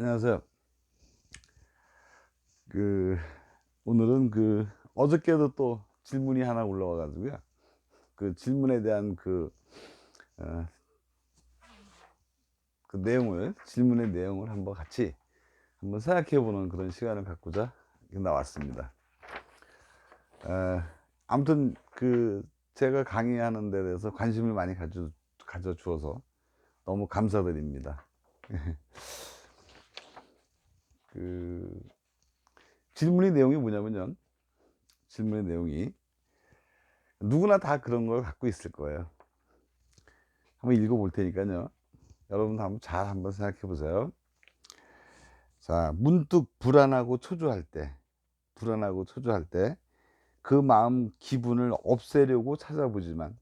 안녕하세요. 그 오늘은 그 어저께도 또 질문이 하나 올라와 가지고요. 그 질문에 대한 그, 어, 그 내용을 질문의 내용을 한번 같이 한번 생각해 보는 그런 시간을 갖고자 나왔습니다. 에, 아무튼 그 제가 강의하는 데 대해서 관심을 많이 가져 가져 주어서 너무 감사드립니다. 그 질문의 내용이 뭐냐면요. 질문의 내용이 누구나 다 그런 걸 갖고 있을 거예요. 한번 읽어볼 테니까요. 여러분 한번 잘 한번 생각해 보세요. 자, 문득 불안하고 초조할 때, 불안하고 초조할 때, 그 마음 기분을 없애려고 찾아보지만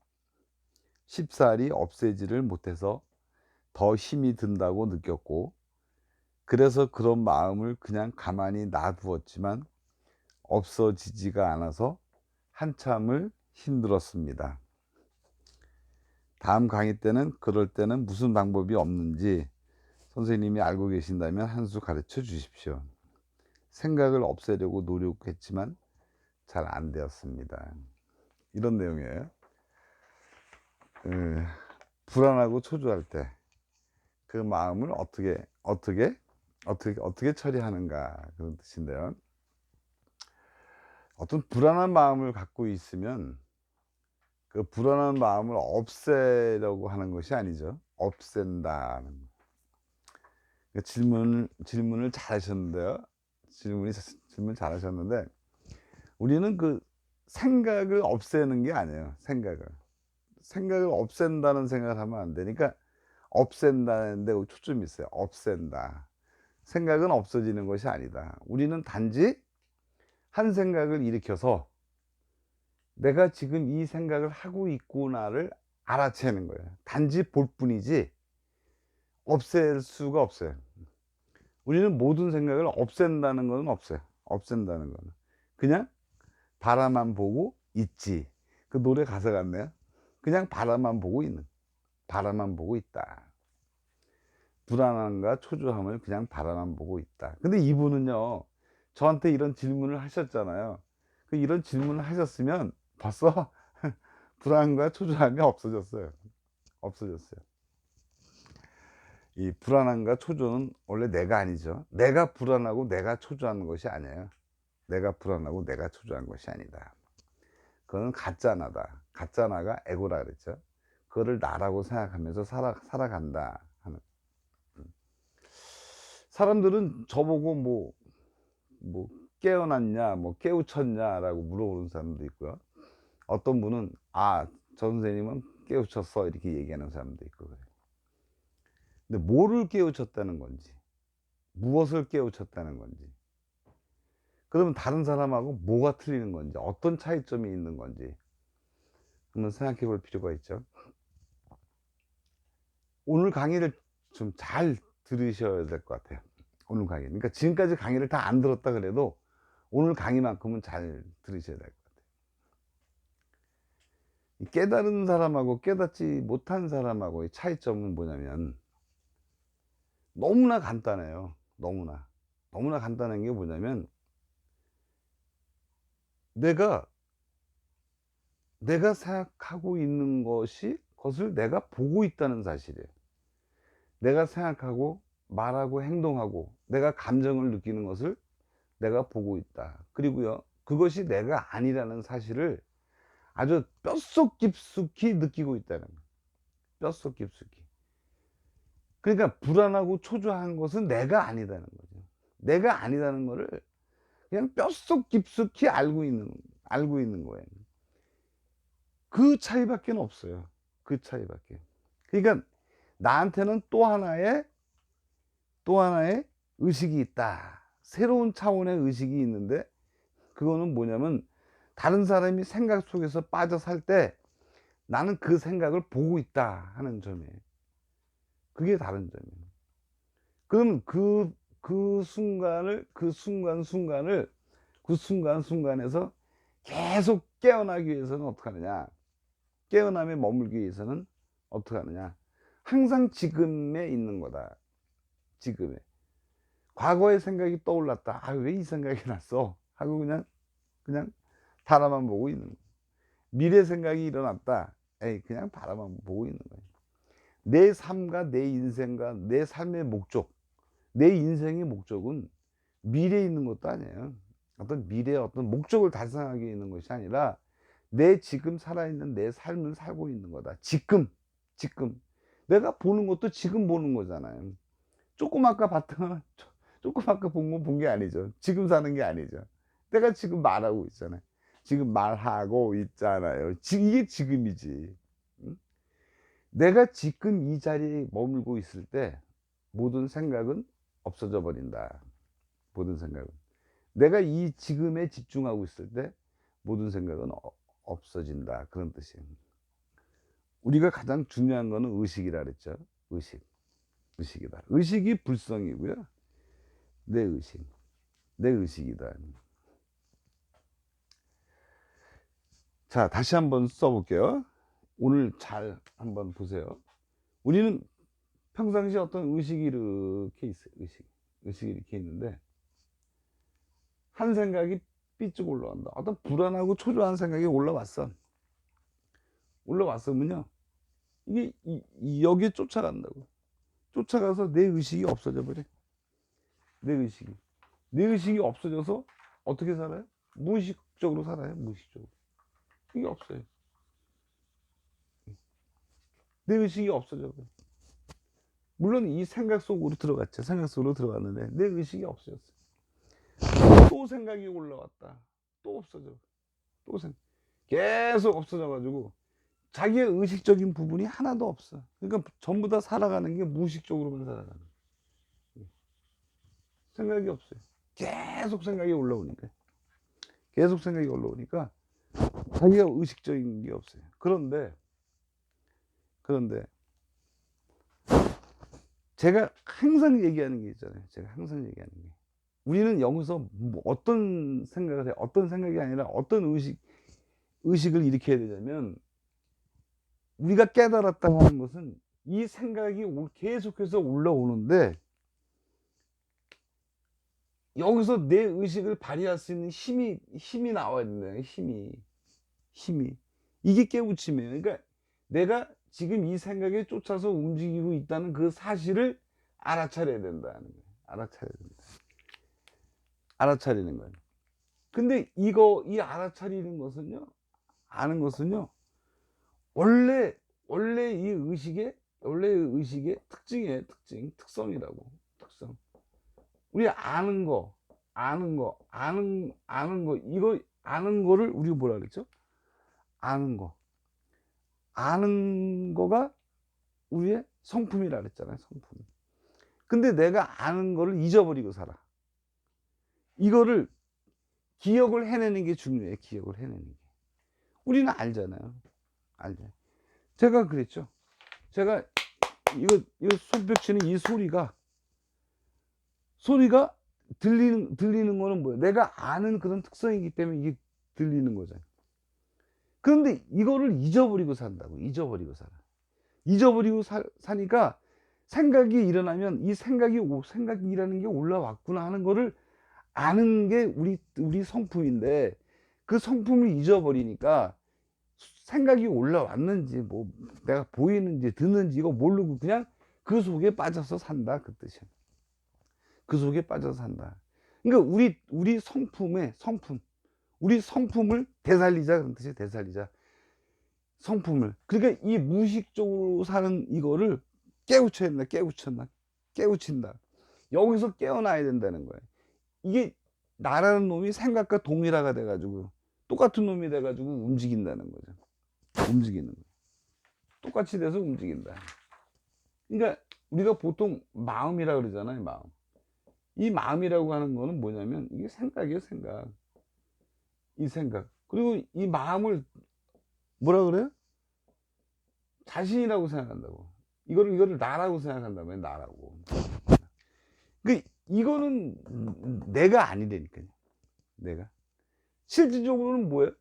쉽사리 없애지를 못해서 더 힘이 든다고 느꼈고, 그래서 그런 마음을 그냥 가만히 놔두었지만 없어지지가 않아서 한참을 힘들었습니다. 다음 강의 때는 그럴 때는 무슨 방법이 없는지 선생님이 알고 계신다면 한 수 가르쳐 주십시오. 생각을 없애려고 노력했지만 잘 안 되었습니다. 이런 내용이에요. 그, 불안하고 초조할 때 그 마음을 어떻게 어떻게 어떻게 어떻게 처리하는가 그런 뜻인데요. 어떤 불안한 마음을 갖고 있으면 그 불안한 마음을 없애려고 하는 것이 아니죠. 없앤다는. 그 질문 질문을 잘하셨는데요. 질문이 질문 잘하셨는데 우리는 그 생각을 없애는 게 아니에요. 생각을 생각을 없앤다는 생각을 하면 안 되니까 없앤다는데 초점이 있어요. 없앤다. 생각은 없어지는 것이 아니다. 우리는 단지 한 생각을 일으켜서 내가 지금 이 생각을 하고 있구나를 알아채는 거예요. 단지 볼 뿐이지 없앨 수가 없어요. 우리는 모든 생각을 없앤다는 것은 없어요. 없앤다는 거는. 그냥 바라만 보고 있지. 그 노래 가사 같네요. 그냥 바라만 보고 있는. 바라만 보고 있다. 불안함과 초조함을 그냥 바라만 보고 있다. 근데 이분은요, 저한테 이런 질문을 하셨잖아요. 그 이런 질문을 하셨으면 벌써 불안과 초조함이 없어졌어요. 없어졌어요. 이 불안함과 초조는 원래 내가 아니죠. 내가 불안하고 내가 초조하는 것이 아니에요. 내가 불안하고 내가 초조한 것이 아니다. 그거는 가짜나다. 가짜나가 에고라 그랬죠. 그거를 나라고 생각하면서 살아, 살아간다. 사람들은 저보고 뭐, 뭐, 깨어났냐, 뭐, 깨우쳤냐라고 물어보는 사람도 있고요. 어떤 분은, 아, 저 선생님은 깨우쳤어. 이렇게 얘기하는 사람도 있고 그래요. 근데 뭐를 깨우쳤다는 건지, 무엇을 깨우쳤다는 건지, 그러면 다른 사람하고 뭐가 틀리는 건지, 어떤 차이점이 있는 건지, 한번 생각해 볼 필요가 있죠. 오늘 강의를 좀 잘 들으셔야 될 것 같아요. 오늘 강의. 그러니까 지금까지 강의를 다 안 들었다 그래도 오늘 강의만큼은 잘 들으셔야 될 것 같아요. 깨달은 사람하고 깨닫지 못한 사람하고의 차이점은 뭐냐면 너무나 간단해요. 너무나. 너무나 간단한 게 뭐냐면 내가 내가 생각하고 있는 것이 그것을 내가 보고 있다는 사실이에요. 내가 생각하고 말하고 행동하고 내가 감정을 느끼는 것을 내가 보고 있다. 그리고요, 그것이 내가 아니라는 사실을 아주 뼛속 깊숙이 느끼고 있다는. 뼛속 깊숙이. 그러니까 불안하고 초조한 것은 내가 아니다는 거죠. 내가 아니다는 것을 그냥 뼛속 깊숙이 알고 있는, 알고 있는 거예요. 그 차이밖에 없어요. 그 차이밖에. 그러니까 나한테는 또 하나의 또 하나의 의식이 있다. 새로운 차원의 의식이 있는데 그거는 뭐냐면 다른 사람이 생각 속에서 빠져 살 때 나는 그 생각을 보고 있다 하는 점이에요. 그게 다른 점이에요. 그럼 그, 그 순간을, 그 순간 순간을, 그 순간 순간에서 계속 깨어나기 위해서는 어떻게 하느냐. 깨어남에 머물기 위해서는 어떻게 하느냐. 항상 지금에 있는 거다. 지금에. 과거의 생각이 떠올랐다. 아, 왜 이 생각이 났어? 하고 그냥, 그냥 바라만 보고 있는 거예요. 미래 생각이 일어났다. 에이, 그냥 바라만 보고 있는 거예요. 내 삶과 내 인생과 내 삶의 목적, 내 인생의 목적은 미래에 있는 것도 아니에요. 어떤 미래의 어떤 목적을 달성하기 있는 것이 아니라 내 지금 살아있는 내 삶을 살고 있는 거다. 지금, 지금. 내가 보는 것도 지금 보는 거잖아요. 조금 아까 봤던, 조금 아까 본 건 본 게 아니죠. 지금 사는 게 아니죠. 내가 지금 말하고 있잖아요. 지금 말하고 있잖아요. 지- 이게 지금이지. 응? 내가 지금 이 자리에 머물고 있을 때 모든 생각은 없어져 버린다. 모든 생각은. 내가 이 지금에 집중하고 있을 때 모든 생각은 어- 없어진다. 그런 뜻이에요. 우리가 가장 중요한 거는 의식이라 그랬죠. 의식. 의식이다. 의식이 불성이고요. 내 의식. 내 의식이다. 자, 다시 한번 써볼게요. 오늘 잘 한번 보세요. 우리는 평상시에 어떤 의식이 이렇게 있어요. 의식. 의식이 이렇게 있는데, 한 생각이 삐쭉 올라간다. 어떤 불안하고 초조한 생각이 올라왔어. 올라왔으면요. 이게 여기에 쫓아간다고. 쫓아가서 내 의식이 없어져 버려. 내 의식이. 내 의식이 없어져서 어떻게 살아요? 무의식적으로 살아요. 무의식적으로. 이게 없어요. 내 의식이 없어져 버려. 물론 이 생각 속으로 들어갔죠. 생각 속으로 들어갔는데 내 의식이 없어졌어. 또 생각이 올라왔다. 또 없어져. 또 생. 계속 없어져 가지고 자기의 의식적인 부분이 하나도 없어. 그러니까 전부 다 살아가는 게 무의식적으로만 살아가는 거예요. 생각이 없어요. 계속 생각이 올라오니까. 계속 생각이 올라오니까 자기가 의식적인 게 없어요. 그런데 그런데 제가 항상 얘기하는 게 있잖아요. 제가 항상 얘기하는 게 우리는 여기서 뭐 어떤 생각을 해 어떤 생각이 아니라 어떤 의식 의식을 일으켜야 되냐면 우리가 깨달았다고 하는 것은 이 생각이 올- 계속해서 올라오는데 여기서 내 의식을 발휘할 수 있는 힘이 힘이 나와야 된다. 힘이 힘이 이게 깨우침이에요. 그러니까 내가 지금 이 생각에 쫓아서 움직이고 있다는 그 사실을 알아차려야 된다는 거예요. 알아차려야 된다. 알아차리는 거예요. 근데 이거 이 알아차리는 것은요. 아는 것은요. 원래 원래 이 의식의 원래 의식의 특징이에요. 특징, 특성이라고. 특성. 우리 아는 거, 아는 거, 아는 아는 거 이거 아는 거를 우리가 뭐라 그랬죠? 아는 거. 아는 거가 우리의 성품이라 그랬잖아요. 성품. 근데 내가 아는 거를 잊어버리고 살아. 이거를 기억을 해내는 게 중요해. 기억을 해내는 게. 우리는 알잖아요. 알죠. 제가 그랬죠. 제가 이거 이거 손뼉 치는 이 소리가 소리가 들리는 들리는 거는 뭐예요? 내가 아는 그런 특성이기 때문에 이게 들리는 거잖아요. 그런데 이거를 잊어버리고 산다고. 잊어버리고 살아. 잊어버리고 사, 사니까 생각이 일어나면 이 생각이 오- 생각이라는 게 올라왔구나 하는 거를 아는 게 우리 우리 성품인데 그 성품을 잊어버리니까 생각이 올라왔는지 뭐 내가 보이는지 듣는지 이거 모르고 그냥 그 속에 빠져서 산다 그 뜻이야. 그 속에 빠져서 산다. 그러니까 우리 우리 성품의 성품, 우리 성품을 되살리자 그런 뜻이야. 되살리자. 성품을. 그러니까 이 무의식적으로 사는 이거를 깨우쳐야 된다. 깨우쳤나? 깨우친다. 여기서 깨어나야 된다는 거예요. 이게 나라는 놈이 생각과 동일화가 돼가지고 똑같은 놈이 돼가지고 움직인다는 거죠. 움직이는 거. 똑같이 돼서 움직인다. 그러니까 우리가 보통 마음이라 그러잖아요. 마음. 이 마음이라고 하는 거는 뭐냐면 이게 생각이에요. 생각. 이 생각. 그리고 이 마음을 뭐라 그래요? 자신이라고 생각한다고. 이거를 이거를 나라고 생각한다면 나라고. 그 이거는 내가 아니라니까요. 내가. 실질적으로는 뭐예요?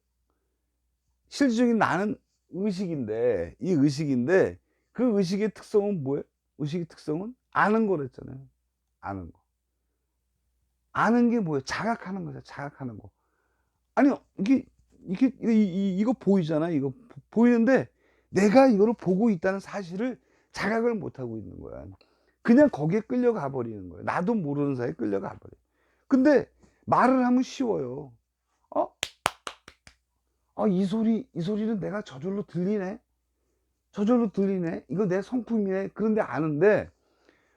실질적인 나는 의식인데 이 의식인데 그 의식의 특성은 뭐예요? 의식의 특성은 아는 거랬잖아요. 아는 거. 아는 게 뭐예요? 자각하는 거죠. 자각하는 거. 아니 이게 이게 이, 이, 이거 보이잖아. 이거 보- 보이는데 내가 이거를 보고 있다는 사실을 자각을 못 하고 있는 거야. 그냥 거기에 끌려가 버리는 거예요. 나도 모르는 사이에 끌려가 버려. 근데 말을 하면 쉬워요. 어? 아, 이 소리, 이 소리는 내가 저절로 들리네? 저절로 들리네? 이거 내 성품이네? 그런데 아는데,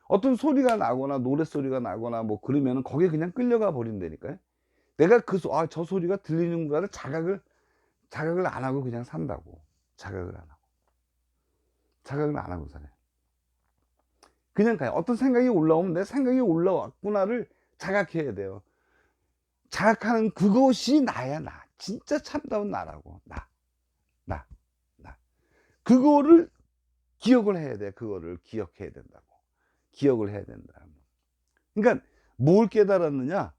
어떤 소리가 나거나, 노래소리가 나거나, 뭐, 그러면은 거기에 그냥 끌려가 버린다니까요. 내가 그, 소, 아, 저 소리가 들리는구나를 자각을, 자각을 안 하고 그냥 산다고. 자각을 안 하고. 자각을 안 하고 살아요. 그냥 가요. 어떤 생각이 올라오면 내 생각이 올라왔구나를 자각해야 돼요. 자각하는 그것이 나야, 나. 진짜 참다운 나라고. 나. 나. 나. 그거를 기억을 해야 돼. 그거를 기억해야 된다고. 기억을 해야 된다. 그러니까 뭘 깨달았느냐?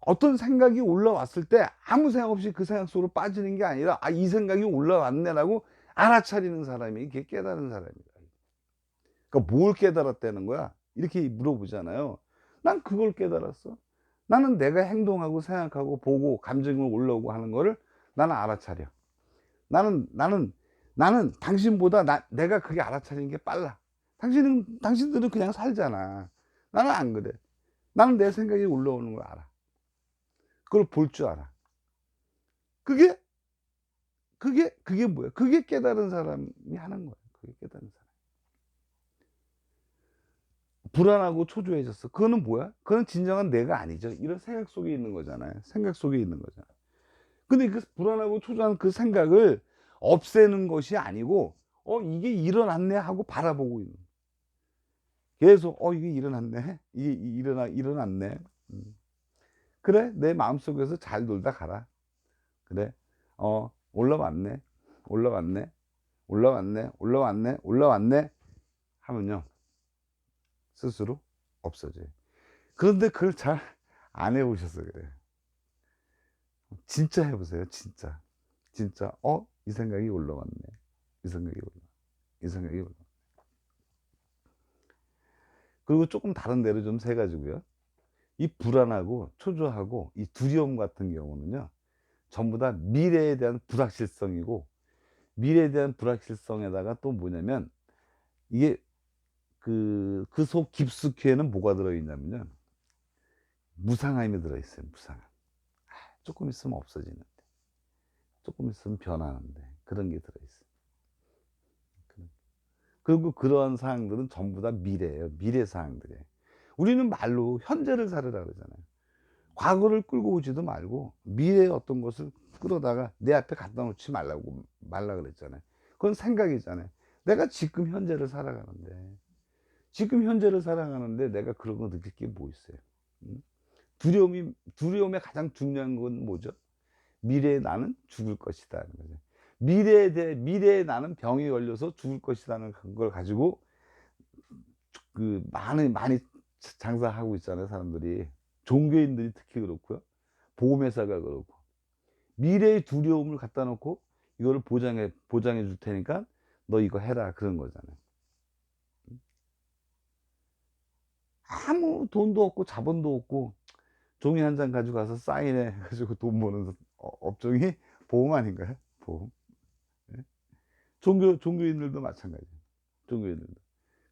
어떤 생각이 올라왔을 때 아무 생각 없이 그 생각 속으로 빠지는 게 아니라 아, 이 생각이 올라왔네라고 알아차리는 사람이 이게 깨달은 사람이다. 그러니까 뭘 깨달았다는 거야? 이렇게 물어보잖아요. 난 그걸 깨달았어. 나는 내가 행동하고 생각하고 보고 감정이 올라오고 하는 거를 나는 알아차려. 나는 나는 나는 당신보다 나, 내가 그게 알아차리는 게 빨라. 당신은 당신들은 그냥 살잖아. 나는 안 그래. 나는 내 생각이 올라오는 걸 알아. 그걸 볼 줄 알아. 그게 그게 그게 뭐야? 그게 깨달은 사람이 하는 거야. 그게 깨달은 사람. 불안하고 초조해졌어. 그거는 뭐야? 그건 진정한 내가 아니죠. 이런 생각 속에 있는 거잖아요. 생각 속에 있는 거잖아. 근데 그 불안하고 초조한 그 생각을 없애는 것이 아니고, 어, 이게 일어났네 하고 바라보고 있는. 계속, 어, 이게 일어났네. 이게 일어나, 일어났네. 음. 그래, 내 마음속에서 잘 놀다 가라. 그래, 어, 올라왔네. 올라왔네. 올라왔네. 올라왔네. 올라왔네. 하면요. 스스로 없어져요. 그런데 그걸 잘 안 해보셔서 그래요. 진짜 해보세요. 진짜. 진짜. 어? 이 생각이 올라왔네. 이 생각이 올라. 이 생각이 올라. 그리고 조금 다른 데로 좀 세가지고요. 이 불안하고 초조하고 이 두려움 같은 경우는요. 전부 다 미래에 대한 불확실성이고 미래에 대한 불확실성에다가 또 뭐냐면 이게 그, 그 속 깊숙이에는 뭐가 들어있냐면요. 무상함이 들어있어요, 무상함. 아, 조금 있으면 없어지는데. 조금 있으면 변하는데. 그런 게 들어있어요. 그리고 그러한 사항들은 전부 다 미래예요. 미래 사항들이에요. 우리는 말로 현재를 살으라 그러잖아요. 과거를 끌고 오지도 말고 미래의 어떤 것을 끌어다가 내 앞에 갖다 놓지 말라고 말라 그랬잖아요. 그건 생각이잖아요. 내가 지금 현재를 살아가는데 지금 현재를 살아가는데 내가 그런 거 느낄 게 뭐 있어요? 응? 두려움이 두려움의 가장 중요한 건 뭐죠? 미래에 나는 죽을 것이다. 미래에 대해 미래에 나는 병이 걸려서 죽을 것이라는 걸 가지고 그 많이 많이 장사하고 있잖아요, 사람들이. 종교인들이 특히 그렇고요. 보험회사가 그렇고. 미래의 두려움을 갖다 놓고 이거를 보장해 보장해 줄 테니까 너 이거 해라 그런 거잖아요. 아무 돈도 없고 자본도 없고 종이 한 장 가지고 가서 사인해 가지고 돈 버는 어- 업종이 보험 아닌가요? 보험. 예? 종교 종교인들도 마찬가지예요. 종교인들도.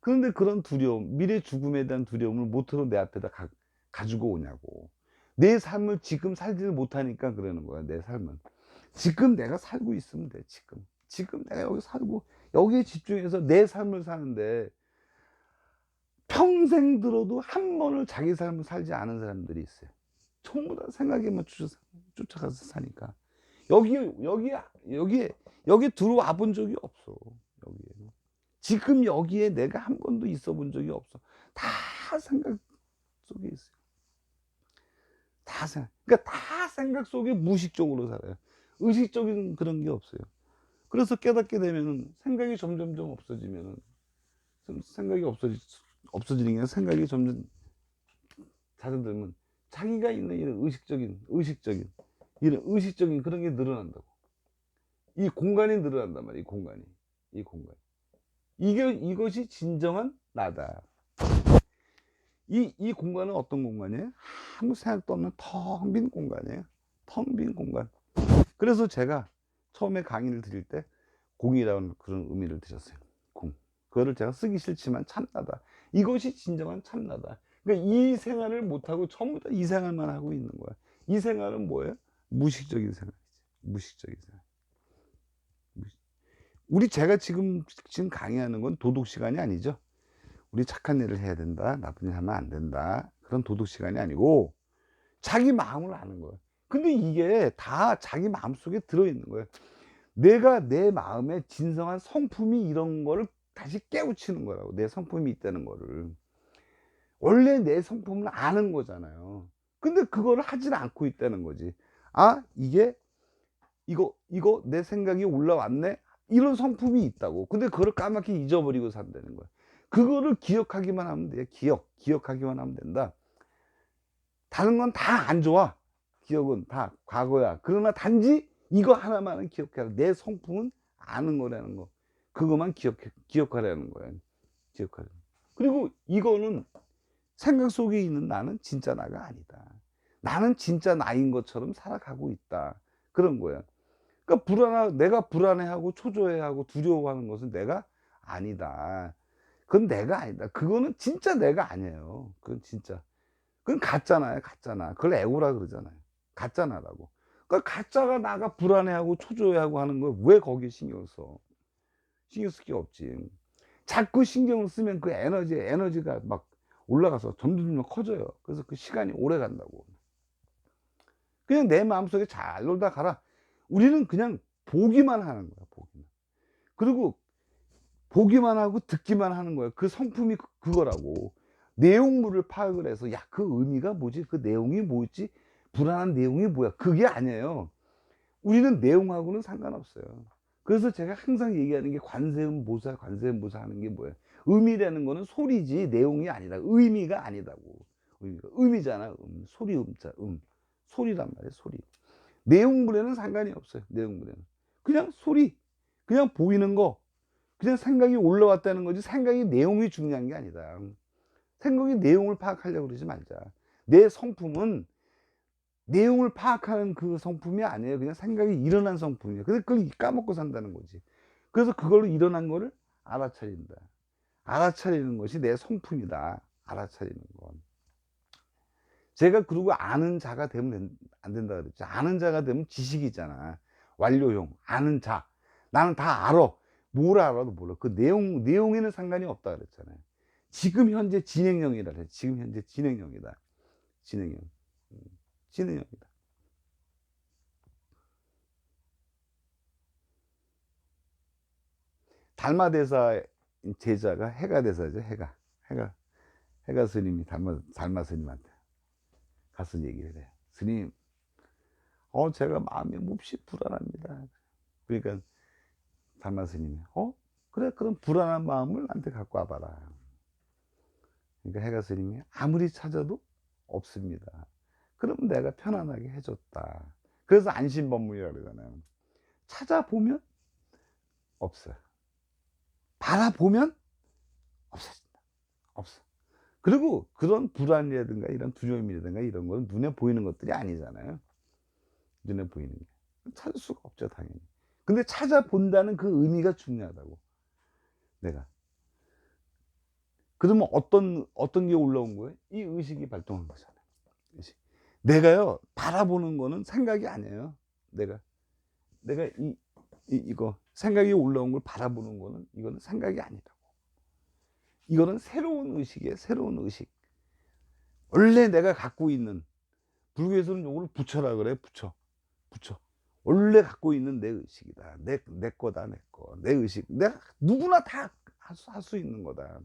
그런데 그런 두려움, 미래 죽음에 대한 두려움을 모토로 내 앞에다 가, 가지고 오냐고. 내 삶을 지금 살지를 못하니까 그러는 거야, 내 삶은. 지금 내가 살고 있으면 돼, 지금. 지금 내가 여기 살고, 여기에 집중해서 내 삶을 사는데, 평생 들어도 한 번을 자기 삶을 살지 않은 사람들이 있어요. 전부 다 생각에만 쫓아, 쫓아가서 사니까. 여기, 여기, 여기, 여기 들어와 본 적이 없어. 여기에. 지금 여기에 내가 한 번도 있어 본 적이 없어. 다 생각 속에 있어요. 다 생각. 그러니까 다 생각 속에 무의식적으로 살아요. 의식적인 그런 게 없어요. 그래서 깨닫게 되면은 생각이 점점점 없어지면은 생각이 없어지, 없어지는 게 생각이 점점 잦아들면 자기가 있는 이런 의식적인, 의식적인, 이런 의식적인 그런 게 늘어난다고. 이 공간이 늘어난단 말이야, 이 공간이. 이 공간. 이게, 이것이 진정한 나다. 이, 이 공간은 어떤 공간이에요? 아무 생각도 없는 텅 빈 공간이에요. 텅 빈 공간. 그래서 제가 처음에 강의를 드릴 때 공이라는 그런 의미를 드렸어요. 공. 그거를 제가 쓰기 싫지만 참나다. 이것이 진정한 참나다. 그러니까 이 생활을 못하고 전부 다 이 생활만 하고 있는 거야. 이 생활은 뭐예요? 무식적인 생활이지. 무식적인 생활. 우리 제가 지금 지금 강의하는 건 도덕 시간이 아니죠. 우리 착한 일을 해야 된다. 나쁜 일 하면 안 된다. 그런 도덕 시간이 아니고 자기 마음을 아는 거예요. 근데 이게 다 자기 마음 속에 들어 있는 거예요. 내가 내 마음에 진성한 성품이 이런 거를 다시 깨우치는 거라고. 내 성품이 있다는 거를. 원래 내 성품을 아는 거잖아요. 근데 그거를 하질 않고 있다는 거지. 아, 이게 이거 이거 내 생각이 올라왔네. 이런 성품이 있다고. 근데 그걸 까맣게 잊어버리고 산다는 거야. 그거를 기억하기만 하면 돼. 기억, 기억하기만 하면 된다. 다른 건 다 안 좋아. 기억은 다 과거야. 그러나 단지 이거 하나만은 기억해라. 내 성품은 아는 거라는 거. 그것만 기억해, 기억하라는 거야. 기억하라. 그리고 이거는 생각 속에 있는 나는 진짜 나가 아니다. 나는 진짜 나인 것처럼 살아가고 있다. 그런 거야. 그러니까 불안하, 내가 불안해하고 초조해하고 두려워하는 것은 내가 아니다. 그건 내가 아니다. 그거는 진짜 내가 아니에요. 그건 진짜. 그건 가짜나요, 가짜나. 그걸 애고라 그러잖아요. 가짜나라고. 그러니까 가짜가 나가 불안해하고 초조해하고 하는 걸 왜 거기에 신경을 써? 신경 쓸 게 없지. 자꾸 신경을 쓰면 그 에너지, 에너지가 막 올라가서 점점 커져요. 그래서 그 시간이 오래 간다고. 그냥 내 마음속에 잘 놀다 가라. 우리는 그냥 보기만 하는 거야, 보기만. 그리고 보기만 하고 듣기만 하는 거야. 그 성품이 그- 그거라고. 내용물을 파악을 해서, 야, 그 의미가 뭐지? 그 내용이 뭐였지? 불안한 내용이 뭐야? 그게 아니에요. 우리는 내용하고는 상관없어요. 그래서 제가 항상 얘기하는 게 관세음 보사, 관세음 보사 하는 게 뭐예요? 의미라는 거는 소리지 내용이 아니다. 의미가 아니다고. 의미가. 의미잖아. 음, 소리 음자, 음. 소리란 말이에요, 소리. 내용물에는 상관이 없어요. 내용물에는. 그냥 소리, 그냥 보이는 거, 그냥 생각이 올라왔다는 거지 생각이 내용이 중요한 게 아니다. 생각이 내용을 파악하려고 그러지 말자. 내 성품은 내용을 파악하는 그 성품이 아니에요. 그냥 생각이 일어난 성품이에요. 근데 그걸 까먹고 산다는 거지. 그래서 그걸로 일어난 거를 알아차린다. 알아차리는 것이 내 성품이다. 알아차리는 건. 제가 그러고 아는 자가 되면 된- 안 된다 그랬죠. 아는 자가 되면 지식이잖아. 완료형. 아는 자. 나는 다 알아. 뭘 알아도 몰라. 그 내용, 내용에는 상관이 없다 그랬잖아요. 지금 현재 진행형이라 그래. 지금 현재 진행형이다. 진행형. 음, 진행형이다. 달마대사 제자가 해가 대사죠. 해가. 해가. 해가 스님이 달마, 달마 스님한테 가서 얘기를 해요. 스님, 어, 제가 마음이 몹시 불안합니다. 그러니까 달마 스님이, 어? 그래, 그럼 불안한 마음을 나한테 갖고 와봐라. 그러니까 해가 스님이 아무리 찾아도 없습니다. 그럼 내가 편안하게 해줬다. 그래서 안심법문이라고 그러잖아요. 찾아보면 없어요. 바라보면 없어진다. 없어. 그리고 그런 불안이라든가 이런 두려움이라든가 이런 건 눈에 보이는 것들이 아니잖아요. 눈에 보이는 게. 찾을 수가 없죠, 당연히. 근데 찾아본다는 그 의미가 중요하다고. 내가. 그러면 어떤, 어떤 게 올라온 거예요? 이 의식이 발동한 거잖아요. 의식. 내가요, 바라보는 거는 생각이 아니에요. 내가. 내가 이, 이, 이거, 생각이 올라온 걸 바라보는 거는 이거는 생각이 아니라고. 이거는 새로운 의식이에요. 새로운 의식. 원래 내가 갖고 있는 불교에서는 이걸 붙여라 그래. 붙여. 붙여. 원래 갖고 있는 내 의식이다. 내, 내 거다. 내 거. 내 의식. 내가 누구나 다 할 수 있는 거다.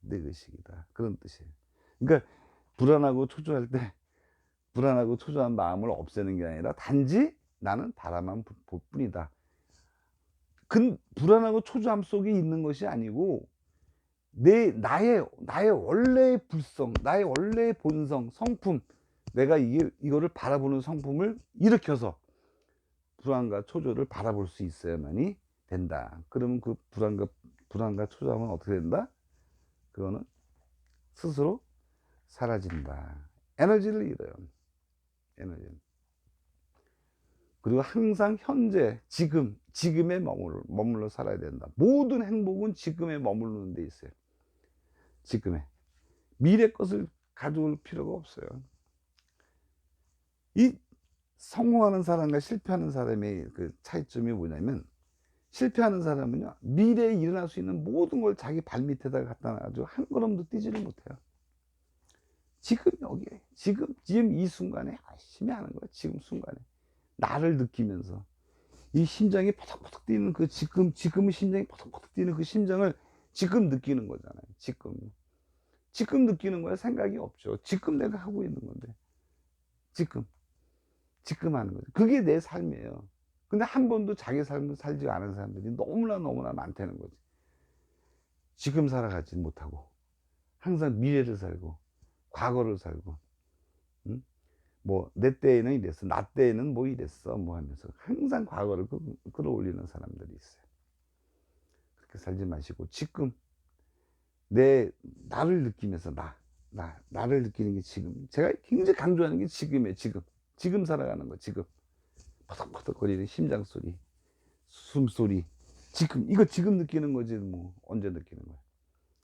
내 의식이다. 그런 뜻이에요. 그러니까 불안하고 초조할 때 불안하고 초조한 마음을 없애는 게 아니라 단지 나는 바라만 볼 뿐이다. 그 불안하고 초조함 속에 있는 것이 아니고 내 나의 나의 원래의 불성, 나의 원래의 본성, 성품, 내가 이게 이거를 바라보는 성품을 일으켜서 불안과 초조를 바라볼 수 있어야만이 된다. 그러면 그 불안과 불안과 초조함은 어떻게 된다? 그거는 스스로 사라진다. 에너지를 잃어요. 에너지. 그리고 항상 현재, 지금, 지금에 머물러, 머물러 살아야 된다. 모든 행복은 지금에 머무르는 데 있어요. 지금에. 미래 것을 가져올 필요가 없어요. 이 성공하는 사람과 실패하는 사람의 그 차이점이 뭐냐면 실패하는 사람은요 미래에 일어날 수 있는 모든 걸 자기 발밑에다 갖다 놔가지고 한 걸음도 뛰지를 못해요 지금 여기에 지금 지금 이 순간에 열심히 하는 거야 지금 순간에 나를 느끼면서 이 심장이 퍼덕퍼덕 뛰는 그 지금 지금 심장이 퍼덕퍼덕 뛰는 그 심장을 지금 느끼는 거잖아요 지금 지금 느끼는 거야 생각이 없죠 지금 내가 하고 있는 건데 지금 지금 하는 거죠. 그게 내 삶이에요. 근데 한 번도 자기 삶을 살지 않은 사람들이 너무나 너무나 많다는 거지. 지금 살아가지 못하고 항상 미래를 살고 과거를 살고 응? 뭐내 때에는 이랬어 나 때에는 뭐 이랬어 뭐 하면서 항상 과거를 끌- 끌어올리는 사람들이 있어요. 그렇게 살지 마시고 지금 내 나를 느끼면서 나, 나 나를 느끼는 게 지금 제가 굉장히 강조하는 게 지금이에요 지금. 지금 살아가는 거 지금. 퍼덕퍼덕거리는 심장 소리 숨소리. 지금 이거 지금 느끼는 거지 뭐 언제 느끼는 거야.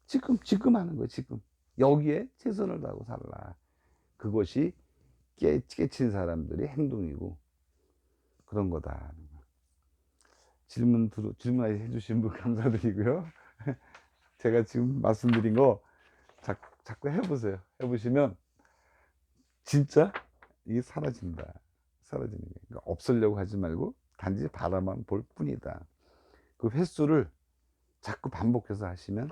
지금 지금 하는 거 지금 여기에 최선을 다하고 살라 그것이 깨, 깨친 사람들의 행동이고 그런 거다 질문 들어 질문해 주신 분 감사드리고요 제가 지금 말씀드린 거 자, 자꾸 해보세요 해보시면 진짜 이게 사라진다. 사라지는 게. 그러니까 없으려고 하지 말고 단지 바라만 볼 뿐이다. 그 횟수를 자꾸 반복해서 하시면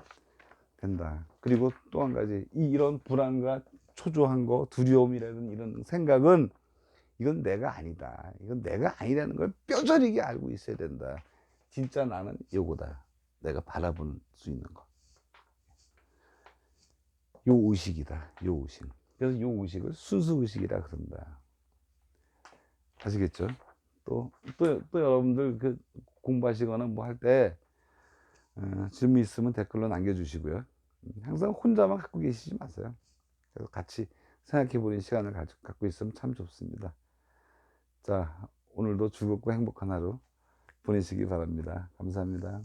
된다. 그리고 또 한 가지, 이 이런 불안과 초조한 거, 두려움이라는 이런 생각은 이건 내가 아니다. 이건 내가 아니라는 걸 뼈저리게 알고 있어야 된다. 진짜 나는 요거다. 내가 바라볼 수 있는 거. 요 의식이다. 요 의식. 그래서 요 의식을 순수 의식이라 그런다. 아시겠죠? 또, 또, 또 여러분들 그 공부하시거나 뭐 할 때, 어, 질문 있으면 댓글로 남겨주시고요. 음, 항상 혼자만 갖고 계시지 마세요. 그래서 같이 생각해 보는 시간을 가- 갖고 있으면 참 좋습니다. 자, 오늘도 즐겁고 행복한 하루 보내시기 바랍니다. 감사합니다.